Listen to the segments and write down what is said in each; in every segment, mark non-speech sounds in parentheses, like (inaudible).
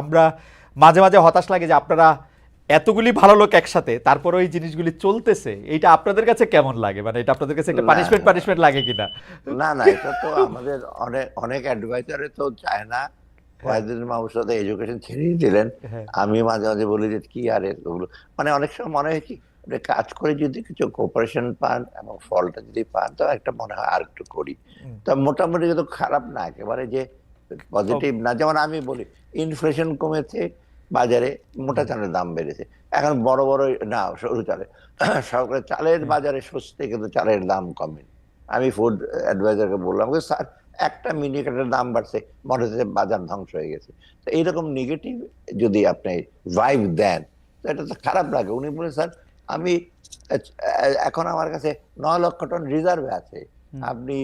আমরা মাঝে মাঝে হতাশ লাগে যে আপনারা এতগুলি ভালো লোক একসাথে তারপরে এই জিনিসগুলি চলতেছে এইটা আপনাদের কাছে কেমন লাগে? মানে এটা আপনাদের কাছে একটা পানিশমেন্ট পানিশমেন্ট লাগে কিনা? না না এটা তো আমাদের অনেক অনেক অ্যাডভাইজারে তো চায় না। মাহমুদ সাথে এডুকেশন ছেড়েই দিলেন। হ্যাঁ। আমি মাঝে মাঝে বলি যে কি আর এগুলো মানে অনেক সময় মনে হয় কি কাজ করে যদি কিছু কোপারেশন পান এবং ফলটা যদি পান তো একটা মনে হয় আর একটু করি। তা মোটামুটি খারাপ না। একেবারে যে পজিটিভ না যেমন আমি বলি ইনফ্লেশন কমেছে বাজারে মোটা চালের দাম বেড়েছে। এখন বড় বড় না সরু চালে। (clears throat) সরকারের চালের বাজারে সস্তে কিন্তু চালের দাম কমে। আমি ফুড অ্যাডভাইজারকে বললাম যে স্যার একটা মিনিকেটের দাম বাড়ছে মনে হচ্ছে বাজার ধ্বংস হয়ে গেছে। তো এইরকম নেগেটিভ যদি আপনি ভাইব দেন তো এটা তো খারাপ লাগে। উনি বলে স্যার আমি এখন আমার কাছে নয় লক্ষ টন রিজার্ভে আছে। আপনি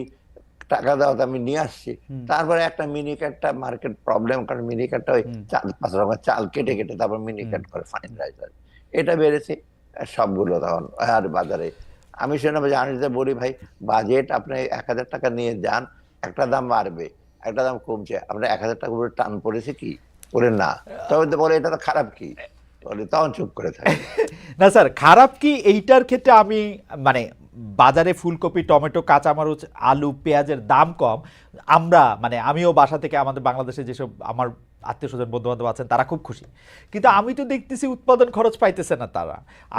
টাকা দাও আমি নিয়ে আসছি। তারপরে একটা মিনিকেটটা মার্কেট প্রবলেম কারণ মিনিকেটটা ওই। চাল পাঁচ রকমের চাল কেটে কেটে তারপর মিনিকেট করে ফাইন এটা বেড়েছে সবগুলো তখন আর বাজারে। আমি শুনে জানিতে বলি ভাই বাজেট আপনি এক হাজার টাকা নিয়ে যান একটা দাম বাড়বে একটা দাম কমছে আপনার এক হাজার টাকা উপরে টান পড়েছে কি? বলে না। তবে তো বলে এটা তো খারাপ কি? বলে তখন চুপ করে থাকে। (laughs) না স্যার খারাপ কি? এইটার ক্ষেত্রে আমি মানে বাজারে ফুলকপি টমেটো কাঁচামরিচ আলু পেঁয়াজের দাম কম। আমরা মানে আমিও বাসা থেকে আমাদের বাংলাদেশে যেসব আমার আত্মীয় স্বজন বন্ধু বান্ধব আছেন তারা খুব খুশি। কিন্তু আমি তো দেখতেছি উৎপাদন খরচ পাইতেছে না তারা।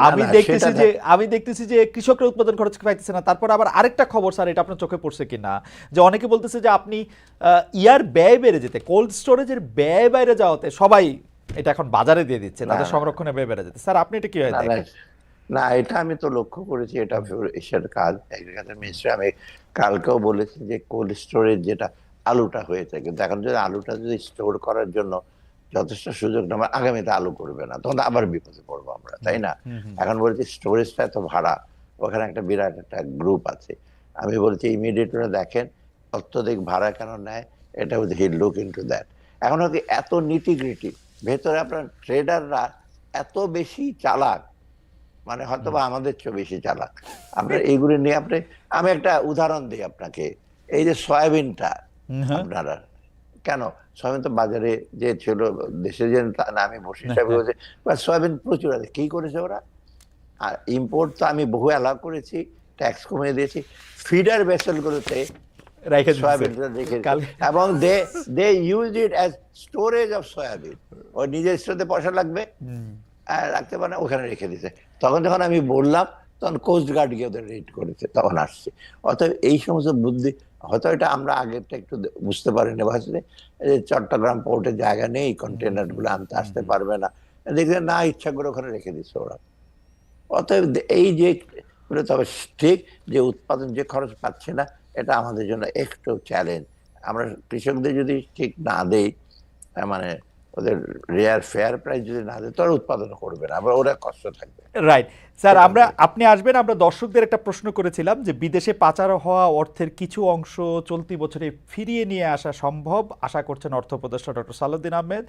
আমি না, দেখতেছি যে আমি দেখতেছি যে কৃষকরা উৎপাদন খরচ পাইতেছে না। তারপর আবার আরেকটা খবর স্যার এটা আপনার চোখে পড়ছে কিনা? যে অনেকে বলতেছে যে আপনি ইয়ার ব্যয় বেড়ে যেতে কোল্ড স্টোরেজের ব্যয় বাইরে যাওয়াতে সবাই এটা এখন বাজারে দিয়ে দিচ্ছে তাদের সংরক্ষণে ব্যয় বেড়ে যেতে। স্যার আপনি এটা কি হয় না, দেখেন এটা আমি তো লক্ষ্য করেছি এটা এশিয়ার কাজ। এগ্রিকালচার মিনিস্ট্রি আমি কালকেও বলেছি যে কোল্ড স্টোরেজ যেটা আলুটা হয়েছে কিন্তু এখন যদি আলুটা যদি স্টোর করার জন্য যথেষ্ট সুযোগ না আগামীতে আলু করবে না তখন আবার বিপদে পড়ব আমরা তাই না। এখন বলছি স্টোরেজটা এত ভাড়া ওখানে একটা বিরাট একটা গ্রুপ আছে। আমি বলছি ইমিডিয়েট ওরা দেখেন অত্যধিক ভাড়া কেন নেয় এটা with he look into that এখন হচ্ছে এত নীতিগ্রিটি ভেতরে আপনার ট্রেডাররা এত বেশি চালাক মানে হয়তো বা আমাদের চেয়ে বেশি চালাক। আপনার এইগুলি নিয়ে আপনি আমি একটা উদাহরণ দিই আপনাকে। এই যে সয়াবিনটা হ্যাঁ। আপনারা কেন? সয়াবিন তো বাজারে যে ছিল দেশে যে তা না আমি বসে হিসাবে হ্যাঁ। বা সয়াবিন প্রচুর আছে। কি করেছে ওরা? আর ইম্পোর্ট তো আমি বহু অ্যালাউ করেছি ট্যাক্স কমিয়ে দিয়েছি। ফিডার ভেসেলগুলোতে এবং they they use it as storage of soybean. ওই নিজের স্টোরে পয়সা লাগবে। রাখতে পারে না, ওখানে রেখে দিছে তখন যখন আমি বললাম তখন কোস্ট গার্ড গিয়ে ওদের রেড করেছে তখন আসছে। অতএব এই সমস্ত বুদ্ধি হয়তো এটা আমরা আগেরটা একটু বুঝতে পারিনি ভাবছি যে চট্টগ্রাম পোর্টে জায়গা নেই কন্টেনারগুলো আনতে আসতে পারবে না। দেখবে না ইচ্ছা করে ওখানে রেখে দিচ্ছে ওরা। অতএব এই যে তবে ঠিক যে উৎপাদন যে খরচ পাচ্ছে না এটা আমাদের জন্য একটু চ্যালেঞ্জ আমরা কৃষকদের যদি ঠিক না দেই মানে ওদের রেয়ার ফেয়ার প্রাইস যদি না দেয় তারা উৎপাদন করবে না, আবার ওরা কষ্ট থাকবে। রাইট স্যার আমরা আপনি আসবেন আমরা দর্শকদের একটা প্রশ্ন করেছিলাম যে বিদেশে পাচার হওয়া অর্থের কিছু অংশ চলতি বছরে ফিরিয়ে নিয়ে আসা সম্ভব? আশা করছেন অর্থ উপদেষ্টা ডক্টর সালাউদ্দিন আহমেদ।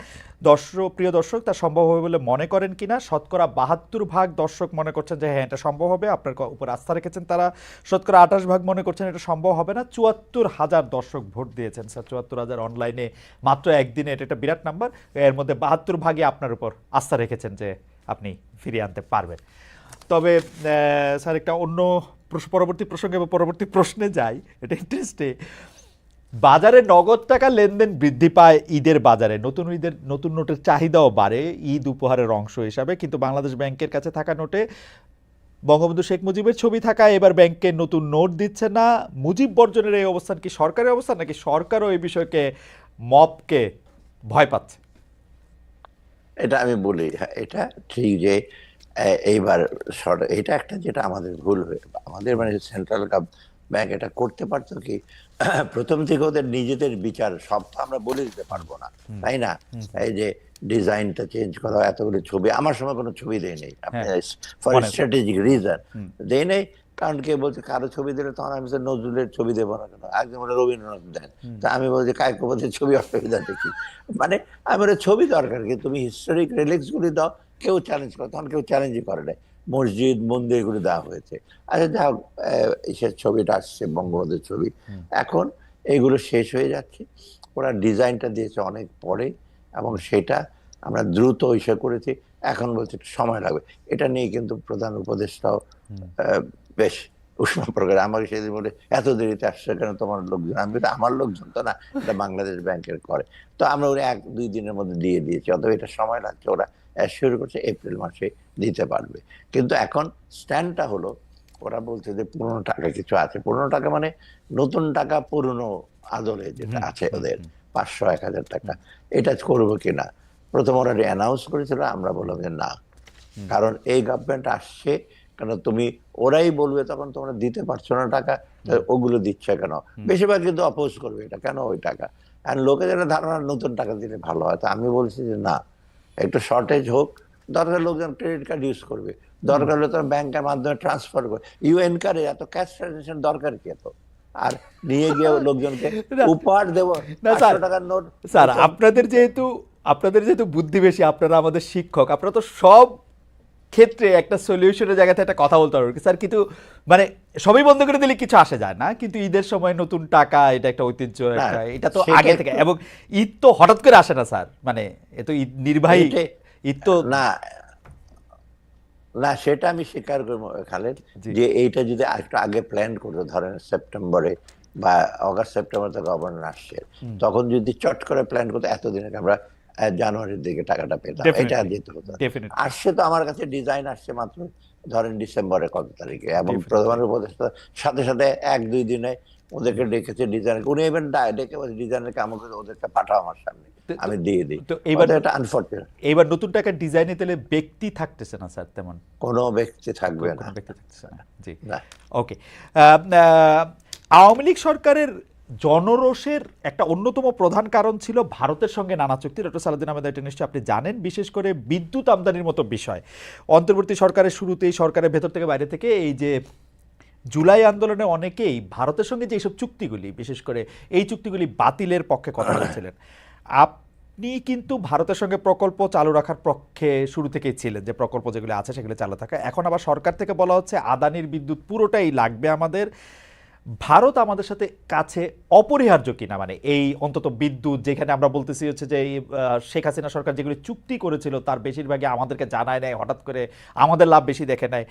দর্শক প্রিয় দর্শক তা সম্ভব হবে বলে মনে করেন কিনা? শতকরা বাহাত্তর ভাগ দর্শক মনে করছেন যে হ্যাঁ এটা সম্ভব হবে। আপনার উপর আস্থা রেখেছেন তারা। শতকরা আঠাশ ভাগ মনে করছেন এটা সম্ভব হবে না। চুয়াত্তর হাজার দর্শক ভোট দিয়েছেন স্যার। চুয়াত্তর হাজার অনলাইনে মাত্র একদিনে এটা একটা বিরাট নাম্বার। এর মধ্যে বাহাত্তর ভাগই আপনার উপর আস্থা রেখেছেন যে আপনি ফিরিয়ে আনতে পারবেন। তবে স্যার একটা অন্য পরবর্তী প্রসঙ্গে বা পরবর্তী প্রশ্নে যাই। এটা ইন্টারেস্টে বাজারে নগদ টাকা লেনদেন বৃদ্ধি পায় ঈদের বাজারে। নতুন ঈদের নতুন নোটের চাহিদাও বাড়ে। ঈদ উপহারের অংশ হিসাবে কিন্তু বাংলাদেশ ব্যাংকের কাছে থাকা নোটে বঙ্গবন্ধু শেখ মুজিবের ছবি থাকায় এবার ব্যাংকে নতুন নোট দিচ্ছে না। মুজিব বর্জনের এই অবস্থান কি সরকারের অবস্থান নাকি সরকারও এই বিষয়কে মপকে ভয় পাচ্ছে? এটা আমি বলি হ্যাঁ, এটা ঠিক যে এইবার এটা একটা যেটা আমাদের ভুল হয়ে আমাদের মানে সেন্ট্রাল ব্যাংক এটা করতে পারতো কি? (clears throat) প্রথম থেকে ওদের নিজেদের বিচার সব তো আমরা বলে দিতে পারব না তাই না? এই যে ডিজাইনটা চেঞ্জ করা এতগুলো ছবি আমার সময় কোনো ছবি দেয় নেই। ফর। স্ট্র্যাটেজিক রিজন দেয় নেই কারণ কে বলছে কারও ছবি দিলে তখন আমি নজরুলের ছবি দেবো না কেন? একদম ওটা রবীন্দ্রনাথ দেন। তা আমি বলছি কায়কোপতির ছবি অসুবিধা দেখি। মানে আমি বলি ছবি দরকার কি? তুমি হিস্টোরিক রিলিক্স গুলি দাও কেউ চ্যালেঞ্জ করে তখন কেউ চ্যালেঞ্জই করে নাই। মসজিদ মন্দির এগুলো দেওয়া হয়েছে। আচ্ছা যা হোক, এইসব সে ছবিটা আসছে বঙ্গবন্ধুর ছবি। এখন এগুলো শেষ হয়ে যাচ্ছে। ওরা ডিজাইনটা দিয়েছে অনেক পরে এবং সেটা আমরা দ্রুত ইসে করেছি। এখন বলছি একটু সময় লাগবে। এটা নিয়ে কিন্তু প্রধান উপদেষ্টাও বেশ উষ্ণ প্রকার আমাকে সেদিন বলে এত দেরিতে আসছে কেন তোমার লোকজন? আমি বলি, আমার লোকজন তো না এটা বাংলাদেশ ব্যাংকের করে। তো আমরা ওরা এক দুই দিনের মধ্যে দিয়ে দিয়েছি অতএব এটা সময় লাগছে ওরা শুরু করছে এপ্রিল মাসে দিতে পারবে। কিন্তু এখন স্ট্যান্ডটা হলো ওরা বলছে যে পুরনো টাকা কিছু আছে। পুরনো টাকা মানে নতুন টাকা পুরনো আদলে যেটা আছে ওদের পাঁচশো এক হাজার টাকা। এটা করব কিনা? প্রথম ওরা অ্যানাউন্স করেছিল আমরা বললাম যে না। কারণ এই গভর্নমেন্ট আসছে কেন তুমি ওরাই বলবে তখন তোমরা দিতে পারছ না টাকা ওগুলো দিচ্ছে কেন? বেশিরভাগ কিন্তু অপোজ করবে এটা কেন ওই টাকা? আর লোকে যেটা ধারণা নতুন টাকা দিলে ভালো হয় তা আমি বলছি যে না একটু শর্টেজ হোক দরকার লোকজন ক্রেডিট কার্ড ইউজ করবে দরকার হলে তোরা ব্যাংকের মাধ্যমে ট্রান্সফার করবে। ইউ কার্ডে এত ক্যাশ ট্রানজেকশন দরকার কি এত? আর নিয়ে গিয়ে (laughs) লোকজনকে উপহার দেবো টাকার নোট স্যার আপনাদের যেহেতু আপনাদের যেহেতু বুদ্ধি বেশি আপনারা আমাদের শিক্ষক আপনারা তো সব ক্ষেত্রে একটা সলিউশনের জায়গাতে একটা কথা বলতে পারবেন স্যার কিন্তু মানে সবই বন্ধ করে দিলে কিছু আসে যায় না। কিন্তু ঈদের সময় নতুন টাকা এটা একটা ঐতিহ্য একটা এটা তো আগে থেকে। এবং ঈদ তো হঠাৎ করে আসে না স্যার। মানে এ তো ঈদ নির্বাহী ঈদ তো না না সেটা আমি স্বীকার করব খালেদ যে এইটা যদি একটু আগে প্ল্যান করতো ধরেন সেপ্টেম্বরে বা অগাস্ট সেপ্টেম্বর থেকে গভর্নর আসছে। তখন যদি চট করে প্ল্যান করতো এতদিন আগে আমরা জানুয়ারির দিকে টাকাটা পেতাম এটা যেতে হতো। আসছে তো আমার কাছে ডিজাইন আসছে মাত্র ধরেন ডিসেম্বরের কত তারিখে। এবং. প্রধান উপদেষ্টা সাথে সাথে এক দুই দিনে ওদেরকে ডেকেছে ডিজাইন উনি ইভেন ডেকে ডিজাইনের কাম করে ওদেরকে পাঠাও আমার সামনে। আমি দিয়ে দিই। তো এইবার- এটা আনফর্চুনেট এইবার নতুন টাকার ডিজাইনে তাহলে ব্যক্তি থাকতেছে না স্যার তেমন? কোনো ব্যক্তি থাকবে না। ব্যক্তি থাকতেছে না জি। ওকে আওয়ামী লীগ সরকারের জনরোষের একটা অন্যতম প্রধান কারণ ছিল ভারতের সঙ্গে নানা চুক্তি। ডক্টর সালাদিন আহমেদ, এটা নিশ্চয়ই আপনি জানেন, বিশেষ করে বিদ্যুৎ আমদানির মতো বিষয়। অন্তর্বর্তী সরকারের শুরুতেই, সরকারের ভেতর থেকে বাইরে থেকে এই যে জুলাই আন্দোলনে অনেকেই ভারতের সঙ্গে যে এইসব চুক্তিগুলি, বিশেষ করে এই চুক্তিগুলি বাতিলের পক্ষে কথা বলেছিলেন। আপনি কিন্তু ভারতের সঙ্গে প্রকল্প চালু রাখার পক্ষে শুরু থেকেই ছিলেন, যে প্রকল্প যেগুলো আছে সেগুলো চালু থাকা। এখন আবার সরকার থেকে বলা হচ্ছে, আদানির বিদ্যুৎ পুরোটাই লাগবে আমাদের। ভারত আমাদের সাথে কাছে অপরিহার্য কিনা? মানে এই অন্তত বিদ্যুৎ, যেখানে আমরা বলতেছি হচ্ছে যে শেখ হাসিনা সরকার যেগুলি চুক্তি করেছিল, তার বেশিরভাগই আমাদেরকে জানায় নেয়, হঠাৎ করে আমাদের লাভ বেশি দেখে নেয়।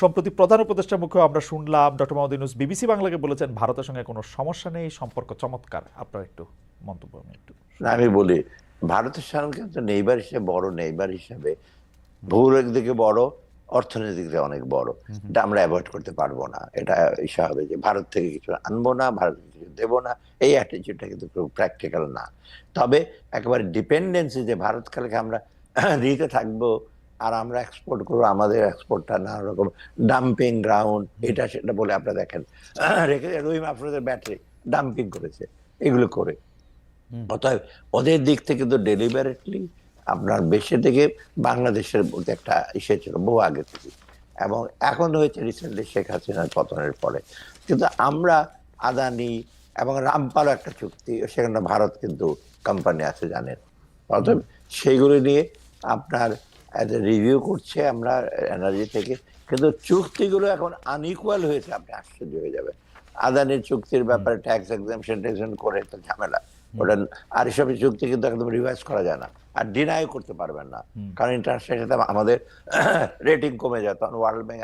সম্প্রতি প্রধান উপদেষ্টার মুখেও আমরা শুনলাম, ডক্টর মোহাম্মদ ইউনুস বিবিসি বাংলাকে বলেছেন, ভারতের সঙ্গে কোনো সমস্যা নেই, সম্পর্ক চমৎকার। আপনার একটু মন্তব্য, আমি একটু আমি বলি, ভারতের সঙ্গে কিন্তু নেইবার হিসেবে বড়, নেইবার হিসেবে ভৌগোলিক দিকে বড় অর্থনৈতিক দিকে অনেক বড়। এটা আমরা অ্যাভয়েড করতে পারব না। এটা ইসা হবে যে ভারত থেকে কিছু আনব না ভারত কিছু দেবো না। এই অ্যাটিচিউডটা কিন্তু খুব প্র্যাকটিক্যাল না। তবে একেবারে ডিপেন্ডেন্সি যে ভারত কালকে আমরা (coughs) দিতে থাকব আর আমরা এক্সপোর্ট করব আমাদের এক্সপোর্টটা নানা রকম ডাম্পিং গ্রাউন্ড এটা সেটা বলে আপনারা দেখেন। (coughs) রেখে রহিম আফরোজের ব্যাটারি ডাম্পিং করেছে। এগুলো করে। অতএব ওদের দিক থেকে তো ডেলিভারেটলি আপনার বেশি থেকে বাংলাদেশের মধ্যে একটা ইসে ছিল বহু আগে থেকে এবং এখন হয়েছে রিসেন্টলি শেখ হাসিনার পতনের পরে। কিন্তু আমরা আদানি এবং রামপাল একটা চুক্তি সেখানে ভারত কিন্তু কোম্পানি আছে জানেন। অতএব সেইগুলো নিয়ে আপনার রিভিউ করছে আমরা এনার্জি থেকে। কিন্তু চুক্তিগুলো এখন আনইকুয়াল হয়েছে আপনি আশ্চর্য হয়ে যাবেন। আদানির চুক্তির ব্যাপারে ট্যাক্স এক্সামশন টেকশন করে তো ঝামেলা। ওটা আর এসব চুক্তি কিন্তু একদম রিভাইজ করা যায় না। আর ডিনাই করতে পারবেন না। কারণ ইন্টারন্যাশনাল সাথে আমাদের রেটিং কমে যায়। তখন ওয়ার্ল্ড ব্যাংক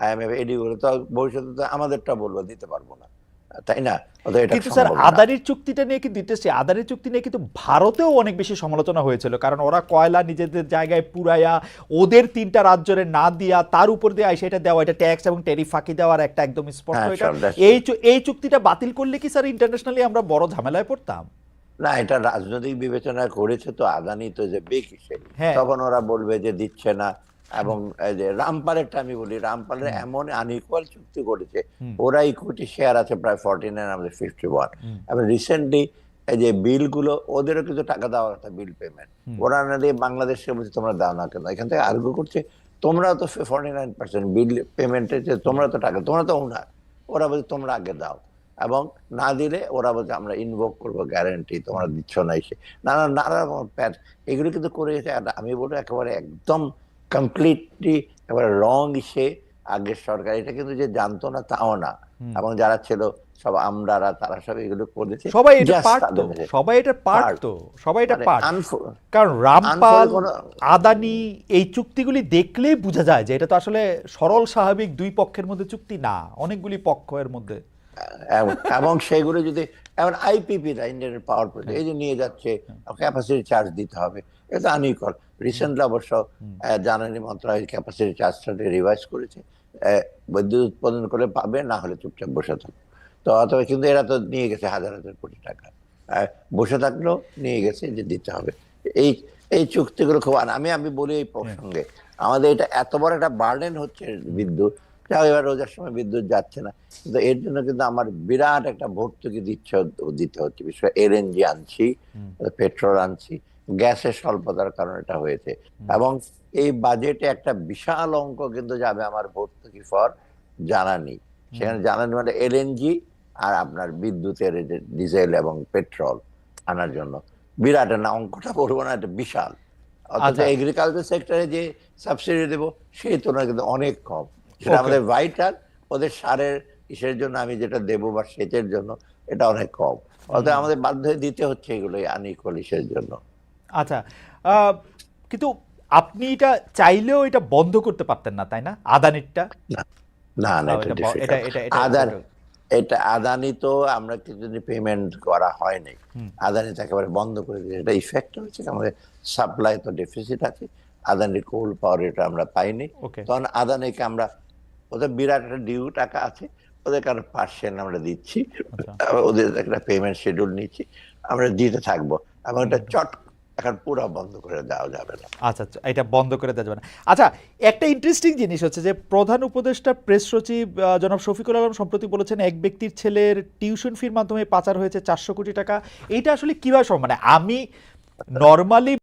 আইএমএফ এডি বলে তো ভবিষ্যতে তো আমাদেরটা বলব দিতে পারব না। তাই না? কিন্তু স্যার আদানির চুক্তিটা নিয়ে কিন্তু দিতেছি আদানির চুক্তি নিয়ে কিন্তু ভারতেও অনেক বেশি সমালোচনা হয়েছিল। কারণ ওরা কয়লা নিজেদের জায়গায় পুরায়া ওদের তিনটা রাজ্যরে না দিয়া তার উপর দিয়ে আইসা এটা দেওয়া এটা ট্যাক্স এবং ট্যারিফ ফাঁকি দেওয়ার একটা একদম স্পষ্ট হ্যাঁ, এটা। এই এই চুক্তিটা বাতিল করলে কি স্যার ইন্টারন্যাশনালি আমরা বড় ঝামেলায় পড়তাম? না এটা রাজনৈতিক বিবেচনা করেছে তো আদানি তো যে বেক হিসেবে হ্যাঁ। তখন ওরা বলবে যে দিচ্ছে না। এবং যে রামপালেরটা আমি বলি রামপালের এমন আনইকুয়াল চুক্তি করেছে ওরা ইকুইটি শেয়ার আছে প্রায় ফর্টি নাইন আমাদের ফিফটি ওয়ান এবং রিসেন্টলি এই যে বিলগুলো ওদেরও কিছু টাকা দেওয়া কথা বিল পেমেন্ট ওরা না দিয়ে বাংলাদেশকে বলছে তোমরা দাও না কেন? এখান থেকে আর্গু করছে তোমরা তো ফর্টি নাইন পার্সেন্ট বিল পেমেন্টের যে তোমরা তো টাকা তোমরা তো ওনার ওরা বলছে তোমরা আগে দাও। এবং না দিলে ওরা বলছে আমরা ইনভোক করব গ্যারেন্টি তোমরা দিচ্ছ না এসে। নানা নানা রকম প্যাচ। এগুলো কিন্তু করে আমি বলব একেবারে একদম কমপ্লিটলি একেবারে রং ইসে আগের সরকার এটা কিন্তু যে জানতো না তাও না। এবং যারা ছিল সব আমরারা তারা সব এগুলো করেছে সবাই এটা Just পার্ট তো সবাই এটা পার্ট তো সবাই এটা মানে পার্ট কারণ রামপাল আদানি এই চুক্তিগুলি দেখলেই বোঝা যায় যে এটা তো আসলে সরল স্বাভাবিক দুই পক্ষের মধ্যে চুক্তি না অনেকগুলি পক্ষ এর মধ্যে। এবং- সেগুলো যদি এমন আইপিপি ইন্ডিয়ান পাওয়ার প্রজেক্ট এই যে নিয়ে যাচ্ছে ক্যাপাসিটি চার্জ দিতে হবে এটা আনইকল রিসেন্টলি অবশ্য জ্বালানি মন্ত্রণালয় ক্যাপাসিটি চার্জটাকে রিভাইজ করেছে। বিদ্যুৎ উৎপাদন করে পাবে না হলে চুপচাপ বসে থাকবে। তো অথবা কিন্তু এরা তো নিয়ে গেছে হাজার হাজার কোটি টাকা। বসে থাকলেও নিয়ে গেছে যে দিতে হবে। এই এই চুক্তিগুলো খুব আন- আমি আমি বলি এই প্রসঙ্গে আমাদের এটা এত বড় একটা বার্ডেন হচ্ছে বিদ্যুৎ। যা এবার রোজার সময় বিদ্যুৎ যাচ্ছে না। কিন্তু এর জন্য কিন্তু আমার বিরাট একটা ভর্তুকি দিচ্ছে দিতে হচ্ছে। বিশেষ করে এলএনজি আনছি পেট্রোল আনছি। গ্যাসের স্বল্পতার কারণে এটা হয়েছে। এবং এই বাজেটে একটা বিশাল অঙ্ক কিন্তু যাবে আমার ভর্তুকি ফর জ্বালানি। সেখানে জ্বালানি মানে এলএনজি আর আপনার বিদ্যুতের ডিজেল এবং পেট্রোল আনার জন্য। বিরাট না অঙ্কটা বলব না এটা বিশাল। অথচ আচ্ছা। এগ্রিকালচার সেক্টরে যে সাবসিডি দেবো সেই তুলনায় কিন্তু অনেক কম। সেটা আমাদের ভাইটাল ওদের সারের কিসের জন্য আমি যেটা দেবো বা সেচের জন্য এটা অনেক কম। অর্থাৎ আমাদের বাধ্য দিতে হচ্ছে এগুলো আনইকুয়াল ইসের জন্য। আচ্ছা কিন্তু আপনি এটা চাইলেও এটা বন্ধ করতে পারতেন না তাই না? আদানিরটা? না না এটা এটা আদান এটা- আদানি তো আমরা কিছুদিন পেমেন্ট করা হয়নি। আদানি তো একেবারে বন্ধ করে দিয়েছে। এটা ইফেক্ট হয়েছে আমাদের সাপ্লাই তো ডেফিসিট আছে। আদানির কোল পাওয়ার এটা আমরা পাইনি. তখন আদানিকে আমরা ওদের বিরাট একটা ডিউ টাকা আছে ওদের কারণে পার্সেন্ট আমরা দিচ্ছি। আচ্ছা। ওদের একটা পেমেন্ট শিডিউল নিচ্ছি। আমরা দিতে থাকব। এবং এটা চট এখন পুরো বন্ধ করে দেওয়া যাবে না। আচ্ছা আচ্ছা এটা বন্ধ করে দেওয়া যাবে না। আচ্ছা একটা ইন্টারেস্টিং জিনিস হচ্ছে যে প্রধান উপদেষ্টা প্রেস সচিব জনাব শফিকুল আলম সম্প্রতি বলেছেন, এক ব্যক্তির ছেলের টিউশন ফির মাধ্যমে পাচার হয়েছে চারশো কোটি টাকা। এটা আসলে কীভাবে সম্ভব? মানে আমি নর্মালি